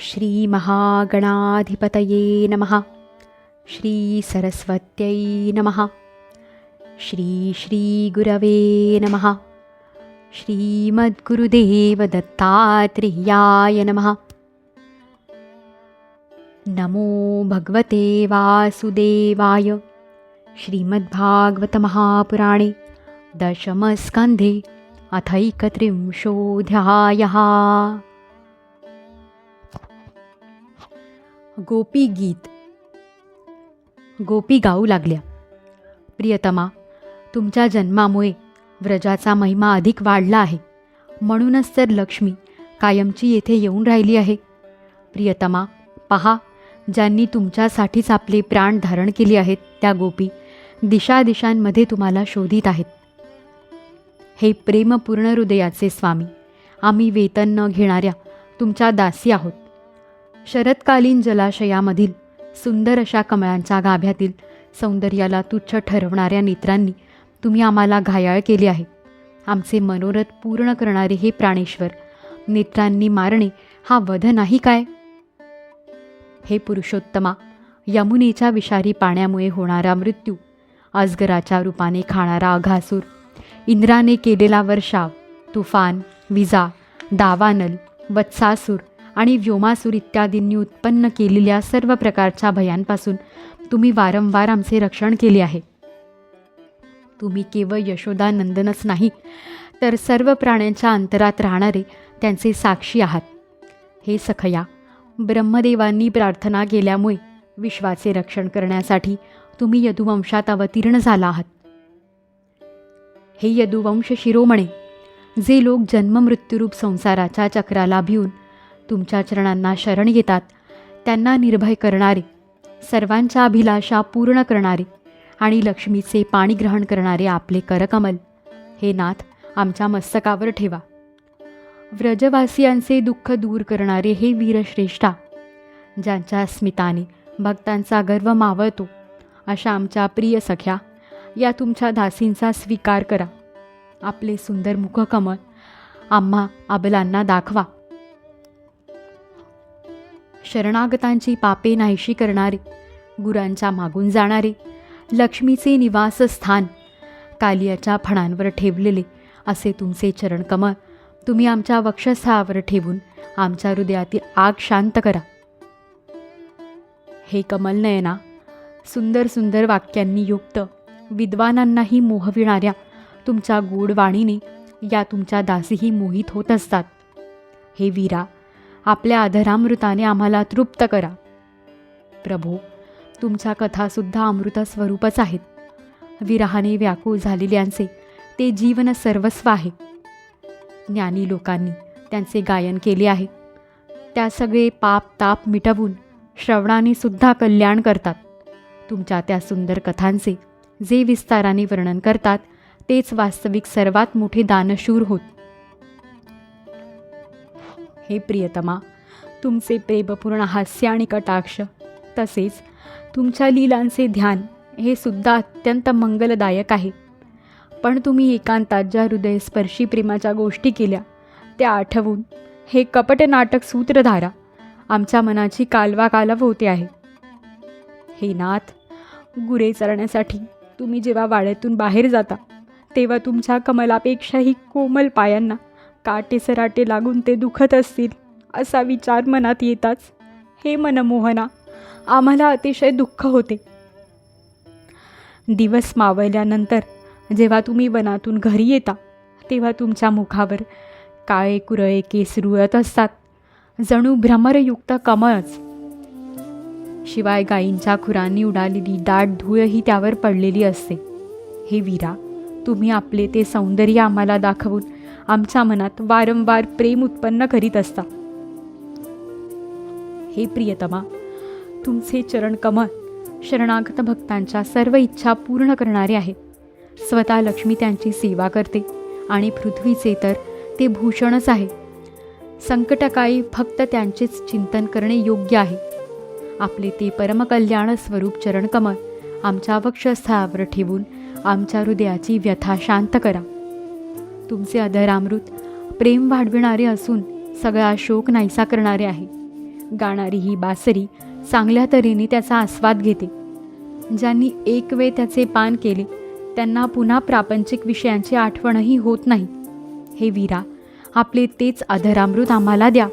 श्रीमहागणाधिपतये नमः। श्रीसरस्वत्यै नमः। श्री श्रीगुरवे नमः। श्रीमद्गुरुदेवदत्तात्रेयाय नमः। नमो भगवते वासुदेवाय। श्रीमद्भागवतमहापुराणे दशमस्कन्धे अथैकत्रिंशोऽध्यायः गोपी गीत. गोपी गाऊ लागल्या. प्रियतमा तुमच्या जन्मामुळे व्रजाचा महिमा अधिक वाढला आहे. म्हणूनच तर लक्ष्मी कायमची येथे येऊन राहिली आहे. प्रियतमा पहा ज्यांनी तुमच्यासाठीच आपले प्राण धारण केले आहेत त्या गोपी दिशादिशांमध्ये तुम्हाला शोधित आहेत. हे प्रेमपूर्ण हृदयाचे स्वामी आम्ही वेतन न घेणाऱ्या तुमच्या दासी आहोत. शरदकालीन जलाशयामधील सुंदर अशा कमळांच्या गाभ्यातील सौंदर्याला तुच्छ ठरवणाऱ्या नेत्रांनी तुम्ही आम्हाला घायाळ केले आहे. आमचे मनोरथ पूर्ण करणारे हे प्राणेश्वर नेत्रांनी मारणे हा वध नाही काय? हे पुरुषोत्तमा यमुनेच्या विषारी पाण्यामुळे होणारा मृत्यू अजगराच्या रूपाने खाणारा अघासूर इंद्राने केलेला वर्षाव तुफान विजा दावानल वत्सासूर आणि व्योमासूर इत्यादींनी उत्पन्न केलेल्या सर्व प्रकारच्या भयांपासून तुम्ही वारंवार आमचे रक्षण केले आहे. तुम्ही केवळ यशोदानंदनच नाही तर सर्व प्राण्यांच्या अंतरात राहणारे त्यांचे साक्षी आहात. हे सखया ब्रह्मदेवांनी प्रार्थना केल्यामुळे विश्वाचे रक्षण करण्यासाठी तुम्ही यदुवंशात अवतीर्ण झाला आहात. हे यदुवंश शिरोमणे जे लोक जन्ममृत्यूरूप संसाराच्या चक्राला भिवून तुमच्या चरणांना शरण येतात. त्यांना निर्भय करणारे सर्वांच्या अभिलाषा पूर्ण करणारे आणि लक्ष्मीचे पाणी ग्रहण करणारे आपले करकमल हे नाथ आमच्या मस्तकावर ठेवा. व्रजवासियांचे दुःख दूर करणारे हे वीरश्रेष्ठा ज्यांच्या स्मिताने भक्तांचा गर्व मावळतो अशा आमच्या प्रिय सख्या या तुमच्या दासींचा स्वीकार करा. आपले सुंदर मुखकमळ आम्हा अबलांना दाखवा. शरणागतांची पापे नाहीशी करणारे गुरांच्या मागून जाणारे लक्ष्मीचे निवासस्थान कालियाच्या फणांवर ठेवलेले असे तुमचे चरणकमळ तुम्ही आमच्या वक्षस्थळावर ठेवून आमच्या हृदयातील आग शांत करा. हे कमल नयना सुंदर सुंदर वाक्यांनी युक्त विद्वानांनाही मोहविणाऱ्या तुमच्या गोड वाणीने या तुमच्या दासीही मोहित होत असतात. हे वीरा आपल्या आधरामृताने आम्हाला तृप्त करा. प्रभू तुमच्या कथासुद्धा अमृत स्वरूपच आहेत. विरहाने व्याकुळ झालेल्यांचे ते जीवन सर्वस्व आहे. ज्ञानी लोकांनी त्यांचे गायन केले आहे. त्या सगळे पाप ताप मिटवून श्रवणाने सुद्धा कल्याण करतात. तुमच्या त्या सुंदर कथांचे जे विस्ताराने वर्णन करतात तेच वास्तविक सर्वात मोठे दानशूर होत. हे प्रियतमा तुमचे प्रेमपूर्ण हास्य आणि कटाक्ष तसेच तुमच्या लीलांचे ध्यान हे सुद्धा अत्यंत मंगलदायक आहे. पण तुम्ही एकांतात ज्या हृदयस्पर्शी प्रेमाच्या गोष्टी केल्या त्या आठवून हे कपट नाटक सूत्रधारा आमच्या मनाची कालवा कालव होते आहे. हे नाथ गुरे चरण्यासाठी तुम्ही जेव्हा वाड्यातून बाहेर जाता तेव्हा तुमच्या कमलापेक्षाही कोमल पायांना काटे सराटे लागून ते दुखत असतील असा विचार मनात येताच. हे मनमोहना आम्हाला अतिशय दुःख होते. दिवस मावळल्यानंतर जेव्हा तुम्ही वनातून घरी येता तेव्हा तुमच्या मुखावर काळे कुरळे केस रुळत असतात. जणू भ्रमरयुक्त कमळच. शिवाय गायींच्या खुरांनी उडालेली दाट धूळही त्यावर पडलेली असते. हे वीरा तुम्ही आपले ते सौंदर्य आम्हाला दाखवून आमच्या मनात वारंवार प्रेम उत्पन्न करीत असता. हे प्रियतमा तुमचे चरण कमळ शरणागत भक्तांच्या सर्व इच्छा पूर्ण करणारे आहे. स्वतः लक्ष्मी त्यांची सेवा करते आणि पृथ्वीचे तर ते भूषणच आहे. संकटकाळी फक्त त्यांचेच चिंतन करणे योग्य आहे. आपले ते परमकल्याण स्वरूप चरणकमळ आमच्या वक्षस्थळावर ठेवून आमच्या हृदयाची व्यथा शांत करा. तुमचे अधरामृत प्रेम वाढविणारे असून सगळा शोक नाहीसा करणारे आहे. गाणारी ही बासरी चांगल्या तऱ्हेने त्याचा आस्वाद घेते. ज्यांनी एक वेळ त्याचे पान केले त्यांना पुन्हा प्रापंचिक विषयांची आठवणही होत नाही. हे वीरा आपले तेच अधरामृत आम्हाला द्या.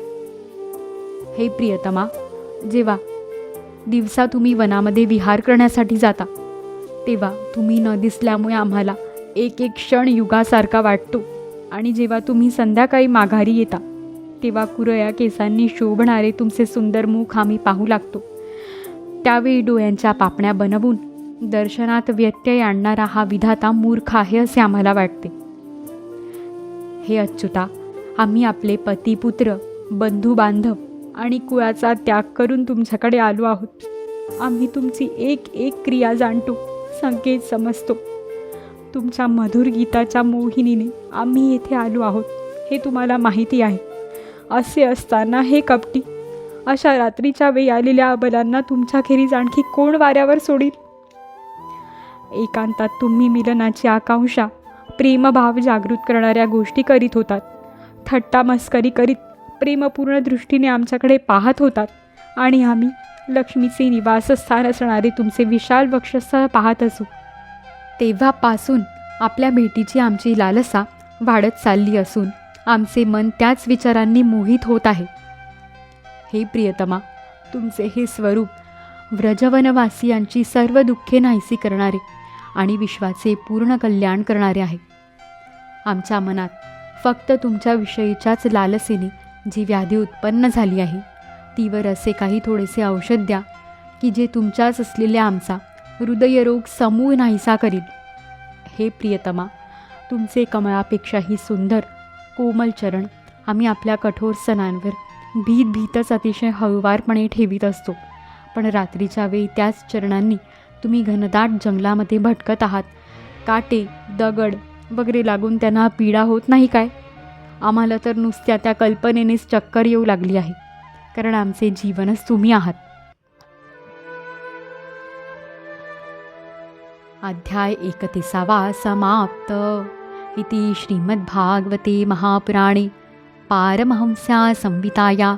हे प्रियतमा जेव्हा दिवसा तुम्ही वनामध्ये विहार करण्यासाठी जाता. तेव्हा तुम्ही न दिसल्यामुळे आम्हाला एक एक क्षण युगासारखा वाटतो. आणि जेव्हा तुम्ही संध्याकाळी माघारी येता तेव्हा कुरया केसांनी शोभणारे तुमचे सुंदर मुख आम्ही पाहू लागतो. त्यावेळी डोळ्यांच्या पापण्या बनवून दर्शनात व्यत्यय आणणारा हा विधाता मूर्ख आहे असे आम्हाला वाटते. हे अच्युता आम्ही आपले पती पुत्र बंधू बांधव आणि कुळाचा त्याग करून तुमच्याकडे आलो आहोत. आम्ही तुमची एक एक क्रिया जाणतो संकेत समजतो. तुमच्या मधुर गीताच्या मोहिनीने आम्ही येथे आलो आहोत. हे तुम्हाला माहिती आहे. असे असताना हे कपटी. अशा रात्रीच्या वेळी आलेल्या अबलांना तुमच्याखेरीज आणखी कोण वाऱ्यावर सोडील? एकांतात तुम्ही मिलनाची आकांक्षा प्रेमभाव जागृत करणाऱ्या गोष्टी करीत होतात. थट्टा मस्करी करीत प्रेमपूर्ण दृष्टीने आमच्याकडे पाहत होतात. आणि आम्ही लक्ष्मीचे निवासस्थान असणारे तुमचे विशाल वक्षस्थळ पाहत असू. तेव्हापासून आपल्या भेटीची आमची लालसा वाढत चालली असून आमचे मन त्याच विचारांनी मोहित होत आहे. हे प्रियतमा तुमचे हे स्वरूप व्रजवनवासियांची सर्व दुःखे नाहीसी करणारे आणि विश्वाचे पूर्ण कल्याण करणारे आहे. आमच्या मनात फक्त तुमच्याविषयीच्याच लालसेने जी व्याधी उत्पन्न झाली आहे तीवर असे काही थोडेसे औषध द्या की जे तुमच्याच असलेल्या आमचा हृदयरोग समूळ नाहीसा करील. हे प्रियतमा तुमचे कमळापेक्षाही सुंदर कोमल चरण आम्ही आपल्या कठोर सणांवर भीत भीतच अतिशय हळुवारपणे ठेवीत असतो. पण रात्रीच्या वेळी त्याच चरणांनी तुम्ही घनदाट जंगलामध्ये भटकत आहात. काटे दगड वगैरे लागून त्यांना पीडा होत नाही काय? आम्हाला तर नुसत्या त्या कल्पनेनेच चक्कर येऊ लागली आहे. कारण आमचे जीवनच तुम्ही आहात. अध्याय एकतिसावा समाप्त. इति श्रीमद्भागवते महापुराणे पारमहंस्या संविताया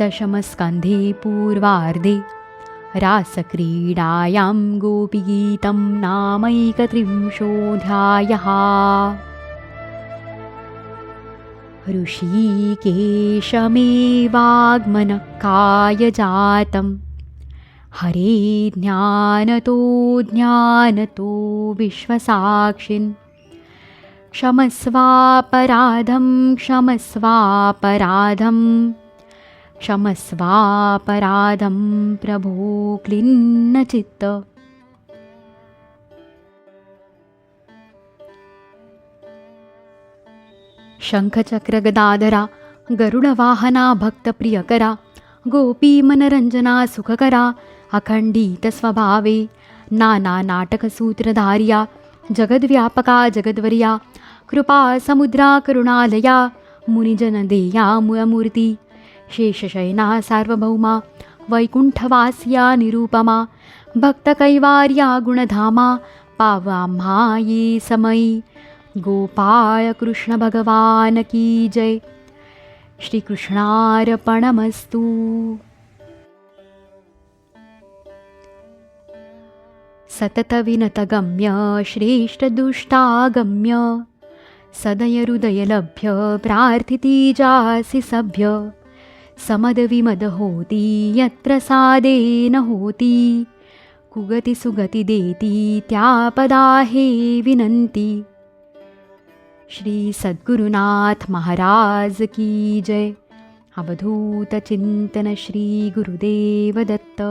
दशमस्कन्धे पूर्वार्धे रासक्रीडायां गोपीगीतं नामैकत्रिंशोऽध्यायः. ऋषिकेशमेवाग्मनकाय जातं हरे ज्ञानतो ज्ञानतो विश्वसाक्षिन्। क्षमस्वापराधं क्षमस्वापराधं। क्षमस्वापराधं प्रभो क्लिन्नचित्त शङ्खचक्रगदाधरा गरुडवाहना भक्तप्रियकरा गोपीमनरञ्जना सुखकरा अखण्डितस्वभावे नानानाटकसूत्रधार्या जगद्व्यापका जगद्वर्या। कृपा समुद्रा करुणालया। मुनिजनदेया मुळमूर्ती शेषशयना सार्वभौमा। वैकुण्ठवास्या निरूपमा। भक्तकैवार्या गुणधामा। पावाम्हायी समयी। गोपाळ कृष्ण भगवान की जय। श्रीकृष्णार्पणमस्तू। सततविनतगम्य श्रेष्ठदुष्टागम्य। सदयहृदयलभ्य हृदय प्रार्थिती जासि सभ्य। समदविमदहोति यत्र सादेन होती। कुगति सुगतिदेतीत्यापदा हे विनन्ति। श्रीसद्गुरुनाथमहाराज की जय। अवधूतचिन्तनश्रीगुरुदेवदत्त